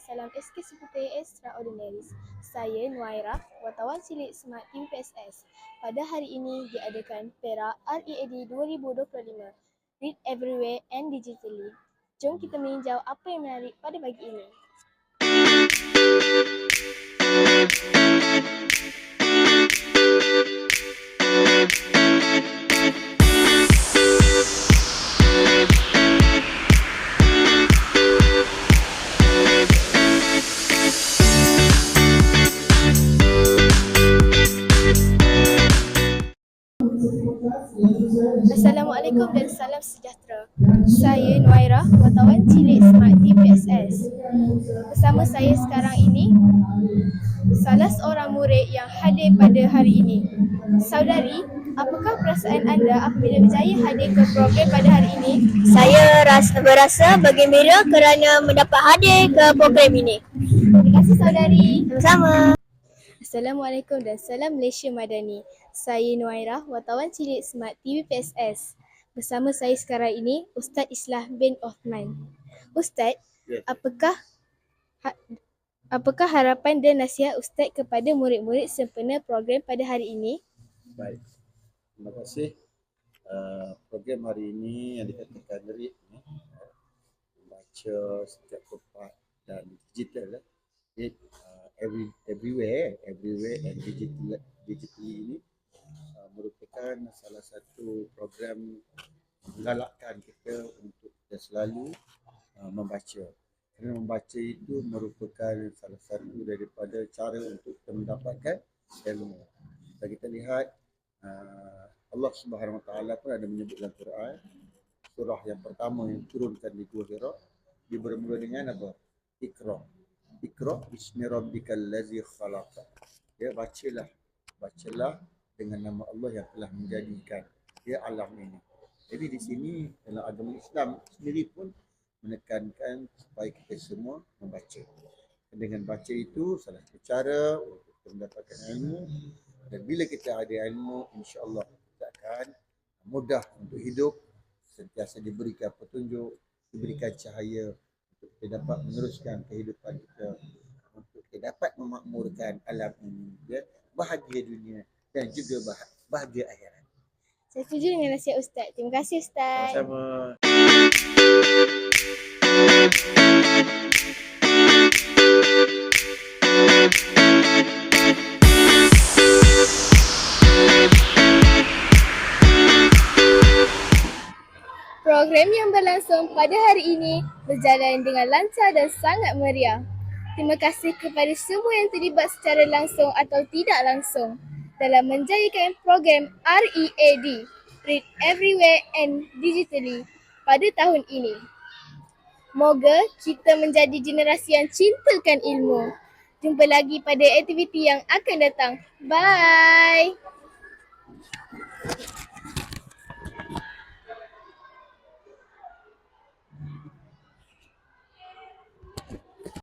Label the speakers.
Speaker 1: salam SK Seputar Extraordinaries. Saya Nuaira, wartawan cilik Smart Team PSS. Pada hari ini diadakan Perak E READ 2025. Read everywhere and digitally. Jom kita meninjau apa yang menarik pada pagi ini. Assalamualaikum dan salam sejahtera. Saya Nuaira, wartawan cilik Smart Team PSS. Bersama saya sekarang ini, salah seorang murid yang hadir pada hari ini. Saudari, apakah perasaan anda apabila berjaya hadir ke program pada hari ini?
Speaker 2: Saya rasa, berasa bergembira kerana mendapat hadir ke program ini.
Speaker 1: Terima kasih saudari.
Speaker 2: Sama-sama.
Speaker 1: Assalamualaikum dan salam Malaysia Madani. Saya Nuaira, wartawan cilik Smart TV PSS. Bersama saya sekarang ini Ustaz Islah bin Othman. Ustaz,
Speaker 3: Ya.
Speaker 1: apakah ha, apakah harapan dan nasihat Ustaz kepada murid-murid sempena program pada hari ini?
Speaker 3: Baik. Terima kasih. Uh, program hari ini yang dikatakan ni, uh, membaca setiap tempat dan digital eh. Read uh, every everywhere, everywhere and digital digitally ini uh, merupakan salah satu program menggalakkan kita untuk kita selalu uh, membaca. Kerana membaca itu merupakan salah satu daripada cara untuk kita mendapatkan ilmu. Dan kita lihat uh, Allah Subhanahu Wa Taala pun ada menyebut dalam Quran surah yang pertama yang turunkan di Gua Hira dia bermula dengan apa? Iqra. Iqra bismi rabbikal ladzi khalaq. Ya bacalah. Bacalah dengan nama Allah yang telah menjadikan ya alam ini. Jadi di sini dalam agama Islam sendiri pun menekankan supaya kita semua membaca. Dengan baca itu salah satu cara untuk kita mendapatkan ilmu dan bila kita ada ilmu insya-Allah kita akan mudah untuk hidup sentiasa diberikan petunjuk, diberikan cahaya untuk kita dapat meneruskan kehidupan kita untuk kita dapat memakmurkan alam ini ya bahagia dunia dan juga bah- bahagia akhirat.
Speaker 1: Saya setuju dengan nasihat Ustaz. Terima kasih Ustaz.
Speaker 3: Sama-sama.
Speaker 1: Program yang berlangsung pada hari ini berjalan dengan lancar dan sangat meriah. Terima kasih kepada semua yang terlibat secara langsung atau tidak langsung dalam menjayakan program READ Read Everywhere and Digitally pada tahun ini. Moga kita menjadi generasi yang cintakan ilmu. Jumpa lagi pada aktiviti yang akan datang. Bye!